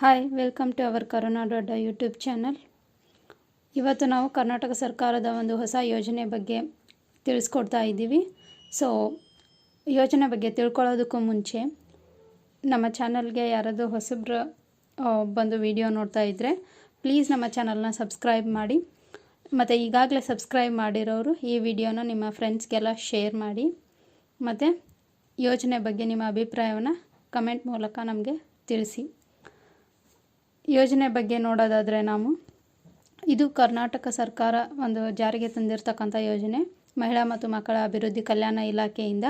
Hi, welcome to our corona dot YouTube channel. ಇವತ್ತು ನಾವು ಕರ್ನಾಟಕ ಸರ್ಕಾರದ ಒಂದು ಹೊಸ ಯೋಜನೆ ಬಗ್ಗೆ ತಿಳಿಸ್ಕೊಡ್ತಾ ಇದ್ದೀವಿ. ಸೊ ಯೋಜನೆ ಬಗ್ಗೆ ತಿಳ್ಕೊಳ್ಳೋದಕ್ಕೂ ಮುಂಚೆ ನಮ್ಮ ಚಾನಲ್ಗೆ ಯಾರಾದರೂ ಹೊಸಬ್ರು ಬಂದು ವಿಡಿಯೋ ನೋಡ್ತಾ ಇದ್ದರೆ ಪ್ಲೀಸ್ ನಮ್ಮ ಚಾನಲ್ನ ಸಬ್ಸ್ಕ್ರೈಬ್ ಮಾಡಿ. ಮತ್ತು ಈಗಾಗಲೇ ಸಬ್ಸ್ಕ್ರೈಬ್ ಮಾಡಿರೋರು ಈ ವಿಡಿಯೋನ ನಿಮ್ಮ ಫ್ರೆಂಡ್ಸ್ಗೆಲ್ಲ ಶೇರ್ ಮಾಡಿ. ಮತ್ತು ಯೋಜನೆ ಬಗ್ಗೆ ನಿಮ್ಮ ಅಭಿಪ್ರಾಯವನ್ನು ಕಮೆಂಟ್ ಮೂಲಕ ನಮಗೆ ತಿಳಿಸಿ. ಯೋಜನೆ ಬಗ್ಗೆ ನೋಡೋದಾದರೆ ನಾವು, ಇದು ಕರ್ನಾಟಕ ಸರ್ಕಾರ ಒಂದು ಜಾರಿಗೆ ತಂದಿರತಕ್ಕಂಥ ಯೋಜನೆ. ಮಹಿಳಾ ಮತ್ತು ಮಕ್ಕಳ ಅಭಿವೃದ್ಧಿ ಕಲ್ಯಾಣ ಇಲಾಖೆಯಿಂದ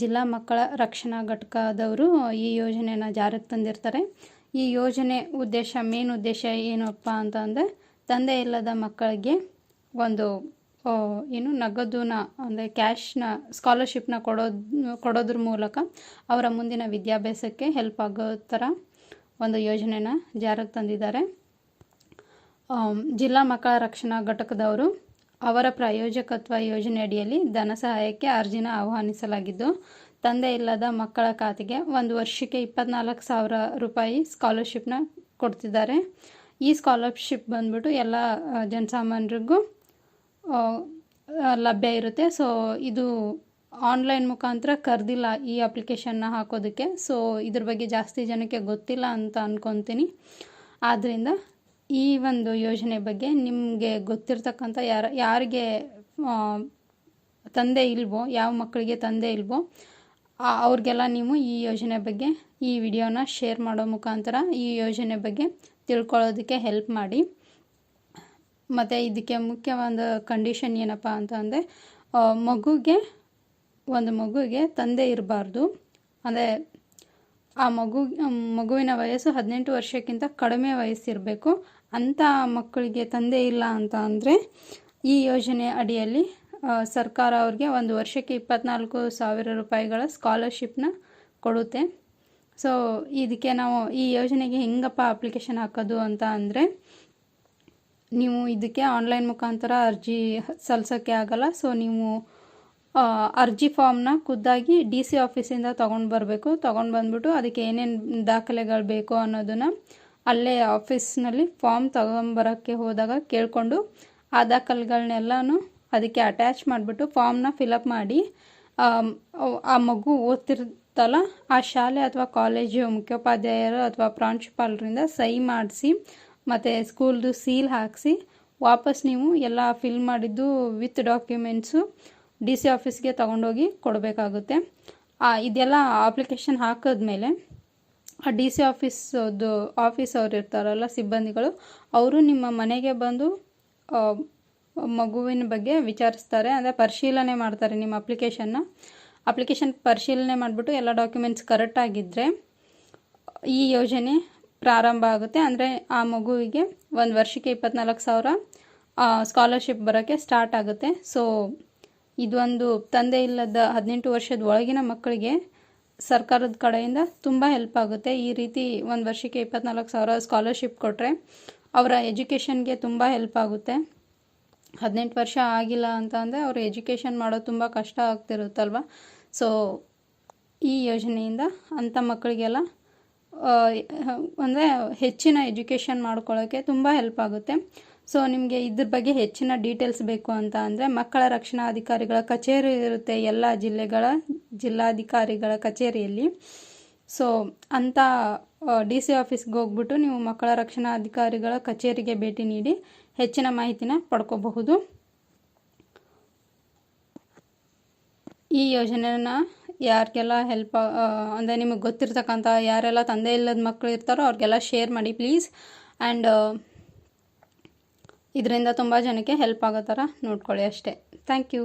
ಜಿಲ್ಲಾ ಮಕ್ಕಳ ರಕ್ಷಣಾ ಘಟಕದವರು ಈ ಯೋಜನೆಯನ್ನು ಜಾರಿಗೆ ತಂದಿರ್ತಾರೆ. ಈ ಯೋಜನೆ ಉದ್ದೇಶ ಮೇನ್ ಉದ್ದೇಶ ಏನಪ್ಪ ಅಂತ ಅಂದರೆ, ತಂದೆ ಇಲ್ಲದ ಮಕ್ಕಳಿಗೆ ಒಂದು ಏನು ನಗದುನ ಅಂದರೆ ಕ್ಯಾಶ್ನ ಸ್ಕಾಲರ್ಶಿಪ್ನ ಕೊಡೋದು, ಕೊಡೋದ್ರ ಮೂಲಕ ಅವರ ಮುಂದಿನ ವಿದ್ಯಾಭ್ಯಾಸಕ್ಕೆ ಹೆಲ್ಪ್ ಆಗೋ ಥರ ಒಂದು ಯೋಜನೆನ ಜಾರಿಗೆ ತಂದಿದ್ದಾರೆ. ಜಿಲ್ಲಾ ಮಕ್ಕಳ ರಕ್ಷಣಾ ಘಟಕದವರು ಅವರ ಪ್ರಾಯೋಜಕತ್ವ ಯೋಜನೆಯಡಿಯಲ್ಲಿ ಧನ ಸಹಾಯಕ್ಕೆ ಅರ್ಜಿನ ಆಹ್ವಾನಿಸಲಾಗಿದ್ದು, ತಂದೆ ಇಲ್ಲದ ಮಕ್ಕಳ ಖಾತೆಗೆ ಒಂದು ವರ್ಷಕ್ಕೆ ಇಪ್ಪತ್ನಾಲ್ಕು ಸಾವಿರ ರೂಪಾಯಿ ಸ್ಕಾಲರ್ಶಿಪ್ನ ಕೊಡ್ತಿದ್ದಾರೆ. ಈ ಸ್ಕಾಲರ್ಶಿಪ್ ಬಂದ್ಬಿಟ್ಟು ಎಲ್ಲ ಜನಸಾಮಾನ್ಯರಿಗೂ ಲಭ್ಯ ಇರುತ್ತೆ. ಸೊ, ಇದು ಆನ್ಲೈನ್ ಮುಖಾಂತರ ಕರೆದಿಲ್ಲ ಈ ಅಪ್ಲಿಕೇಶನ್ನ ಹಾಕೋದಕ್ಕೆ. ಸೊ ಇದ್ರ ಬಗ್ಗೆ ಜಾಸ್ತಿ ಜನಕ್ಕೆ ಗೊತ್ತಿಲ್ಲ ಅಂತ ಅಂದ್ಕೊತೀನಿ ಆದ್ದರಿಂದ ಈ ಒಂದು ಯೋಜನೆ ಬಗ್ಗೆ ನಿಮಗೆ ಗೊತ್ತಿರ್ತಕ್ಕಂಥ ಯಾರ, ಯಾರಿಗೆ ತಂದೆ ಇಲ್ವೋ, ಯಾವ ಮಕ್ಕಳಿಗೆ ತಂದೆ ಇಲ್ವೋ ಅವ್ರಿಗೆಲ್ಲ ನೀವು ಈ ಯೋಜನೆ ಬಗ್ಗೆ, ಈ ವಿಡಿಯೋನ ಶೇರ್ ಮಾಡೋ ಮುಖಾಂತರ ಈ ಯೋಜನೆ ಬಗ್ಗೆ ತಿಳ್ಕೊಳ್ಳೋದಕ್ಕೆ ಹೆಲ್ಪ್ ಮಾಡಿ. ಮತ್ತು ಇದಕ್ಕೆ ಮುಖ್ಯವಾದ ಕಂಡೀಷನ್ ಏನಪ್ಪ ಅಂತ ಅಂದರೆ ಮಗುಗೆ ಒಂದು ಮಗುವಿಗೆ ತಂದೆ ಇರಬಾರ್ದು. ಅಂದರೆ ಆ ಮಗು ಮಗುವಿನ ವಯಸ್ಸು ಹದಿನೆಂಟು ವರ್ಷಕ್ಕಿಂತ ಕಡಿಮೆ ವಯಸ್ಸಿರಬೇಕು. ಅಂಥ ಮಕ್ಕಳಿಗೆ ತಂದೆ ಇಲ್ಲ ಅಂತ ಅಂದರೆ ಈ ಯೋಜನೆ ಅಡಿಯಲ್ಲಿ ಸರ್ಕಾರ ಅವ್ರಿಗೆ ಒಂದು ವರ್ಷಕ್ಕೆ ಇಪ್ಪತ್ನಾಲ್ಕು ಸಾವಿರ ರೂಪಾಯಿಗಳ ಸ್ಕಾಲರ್ಶಿಪ್ನ ಕೊಡುತ್ತೆ. ಸೊ, ಇದಕ್ಕೆ ನಾವು ಈ ಯೋಜನೆಗೆ ಹೆಂಗಪ್ಪ ಅಪ್ಲಿಕೇಶನ್ ಹಾಕೋದು ಅಂತ ಅಂದರೆ, ನೀವು ಇದಕ್ಕೆ ಆನ್ಲೈನ್ ಮುಖಾಂತರ ಅರ್ಜಿ ಸಲ್ಲಿಸೋಕ್ಕೆ ಆಗಲ್ಲ. ಸೊ, ನೀವು ಅರ್ಜಿ ಫಾರ್ಮ್ನ ಖುದ್ದಾಗಿ ಡಿ ಸಿ ಆಫೀಸಿಂದ ತೊಗೊಂಡು ಬರಬೇಕು. ತೊಗೊಂಡು ಬಂದ್ಬಿಟ್ಟು ಅದಕ್ಕೆ ಏನೇನು ದಾಖಲೆಗಳು ಬೇಕು ಅನ್ನೋದನ್ನು ಅಲ್ಲೇ ಆಫೀಸ್ನಲ್ಲಿ ಫಾರ್ಮ್ ತೊಗೊಂಬರೋಕ್ಕೆ ಹೋದಾಗ ಕೇಳಿಕೊಂಡು ಆ ದಾಖಲೆಗಳನ್ನೆಲ್ಲನೂ ಅದಕ್ಕೆ ಅಟ್ಯಾಚ್ ಮಾಡಿಬಿಟ್ಟು ಫಾರ್ಮ್ನ ಫಿಲಪ್ ಮಾಡಿ, ಆ ಮಗು ಓದ್ತಿರ್ತಲ್ಲ, ಆ ಶಾಲೆ ಅಥವಾ ಕಾಲೇಜು ಮುಖ್ಯೋಪಾಧ್ಯಾಯರು ಅಥವಾ ಪ್ರಾಂಶುಪಾಲರಿಂದ ಸಹಿ ಮಾಡಿಸಿ, ಮತ್ತು ಸ್ಕೂಲ್ದು ಸೀಲ್ ಹಾಕಿಸಿ, ವಾಪಸ್ ನೀವು ಎಲ್ಲ ಫಿಲ್ ಮಾಡಿದ್ದು ವಿತ್ ಡಾಕ್ಯುಮೆಂಟ್ಸು ಡಿ ಸಿ ಆಫೀಸ್ಗೆ ತೊಗೊಂಡೋಗಿ ಕೊಡಬೇಕಾಗುತ್ತೆ. ಇದೆಲ್ಲ ಅಪ್ಲಿಕೇಶನ್ ಹಾಕಿದ್ಮೇಲೆ ಆ ಡಿ ಸಿ ಆಫೀಸದು ಆಫೀಸ್ ಅವ್ರು ಇರ್ತಾರಲ್ಲ, ಸಿಬ್ಬಂದಿಗಳು, ಅವರು ನಿಮ್ಮ ಮನೆಗೆ ಬಂದು ಮಗುವಿನ ಬಗ್ಗೆ ವಿಚಾರಿಸ್ತಾರೆ. ಅಂದರೆ ಪರಿಶೀಲನೆ ಮಾಡ್ತಾರೆ ನಿಮ್ಮ ಅಪ್ಲಿಕೇಶನ್ನ. ಅಪ್ಲಿಕೇಶನ್ ಪರಿಶೀಲನೆ ಮಾಡಿಬಿಟ್ಟು ಎಲ್ಲ ಡಾಕ್ಯುಮೆಂಟ್ಸ್ ಕರೆಕ್ಟಾಗಿದ್ದರೆ ಈ ಯೋಜನೆ ಪ್ರಾರಂಭ ಆಗುತ್ತೆ. ಅಂದರೆ ಆ ಮಗುವಿಗೆ ಒಂದು ವರ್ಷಕ್ಕೆ ಇಪ್ಪತ್ನಾಲ್ಕು ಸಾವಿರ ಸ್ಕಾಲರ್ಶಿಪ್ ಬರೋಕ್ಕೆ ಸ್ಟಾರ್ಟ್ ಆಗುತ್ತೆ. ಸೊ ಇದೊಂದು ತಂದೆ ಇಲ್ಲದ ಹದಿನೆಂಟು ವರ್ಷದ ಒಳಗಿನ ಮಕ್ಕಳಿಗೆ ಸರ್ಕಾರದ ಕಡೆಯಿಂದ ತುಂಬ ಹೆಲ್ಪ್ ಆಗುತ್ತೆ. ಈ ರೀತಿ ಒಂದು ವರ್ಷಕ್ಕೆ ಇಪ್ಪತ್ನಾಲ್ಕು ಸಾವಿರ ಸ್ಕಾಲರ್ಶಿಪ್ ಕೊಟ್ಟರೆ ಅವರ ಎಜುಕೇಷನ್ಗೆ ತುಂಬ ಹೆಲ್ಪ್ ಆಗುತ್ತೆ. ಹದಿನೆಂಟು ವರ್ಷ ಆಗಿಲ್ಲ ಅಂತ ಅಂದರೆ ಅವರು ಎಜುಕೇಷನ್ ಮಾಡೋದು ತುಂಬ ಕಷ್ಟ ಆಗ್ತಿರುತ್ತಲ್ವ? ಸೊ ಈ ಯೋಜನೆಯಿಂದ ಅಂಥ ಮಕ್ಕಳಿಗೆಲ್ಲ ಅಂದರೆ ಹೆಚ್ಚಿನ ಎಜುಕೇಷನ್ ಮಾಡ್ಕೊಳ್ಳೋಕ್ಕೆ ತುಂಬ ಹೆಲ್ಪ್ ಆಗುತ್ತೆ. ಸೊ ನಿಮಗೆ ಇದ್ರ ಬಗ್ಗೆ ಹೆಚ್ಚಿನ ಡೀಟೇಲ್ಸ್ ಬೇಕು ಅಂತ ಅಂದರೆ ಮಕ್ಕಳ ರಕ್ಷಣಾ ಅಧಿಕಾರಿಗಳ ಕಚೇರಿ ಇರುತ್ತೆ ಎಲ್ಲ ಜಿಲ್ಲೆಗಳ ಜಿಲ್ಲಾಧಿಕಾರಿಗಳ ಕಚೇರಿಯಲ್ಲಿ. ಸೊ ಅಂಥ ಡಿ ಸಿ ಆಫೀಸ್ಗೆ ಹೋಗ್ಬಿಟ್ಟು ನೀವು ಮಕ್ಕಳ ರಕ್ಷಣಾ ಅಧಿಕಾರಿಗಳ ಕಚೇರಿಗೆ ಭೇಟಿ ನೀಡಿ ಹೆಚ್ಚಿನ ಮಾಹಿತಿನ ಪಡ್ಕೋಬಹುದು. ಈ ಯೋಜನೆನ ಯಾರಿಗೆಲ್ಲ ಹೆಲ್ಪ್ ಅಂದರೆ ನಿಮಗೆ ಗೊತ್ತಿರ್ತಕ್ಕಂಥ ಯಾರೆಲ್ಲ ತಂದೆ ಇಲ್ಲದ ಮಕ್ಕಳು ಇರ್ತಾರೋ ಅವ್ರಿಗೆಲ್ಲ ಶೇರ್ ಮಾಡಿ ಪ್ಲೀಸ್ ಆ್ಯಂಡ್ ಇದರಿಂದ ತುಂಬ ಜನಕ್ಕೆ ಹೆಲ್ಪ್ ಆಗೋ ಥರ ನೋಡ್ಕೊಳ್ಳಿ ಅಷ್ಟೇ. Thank you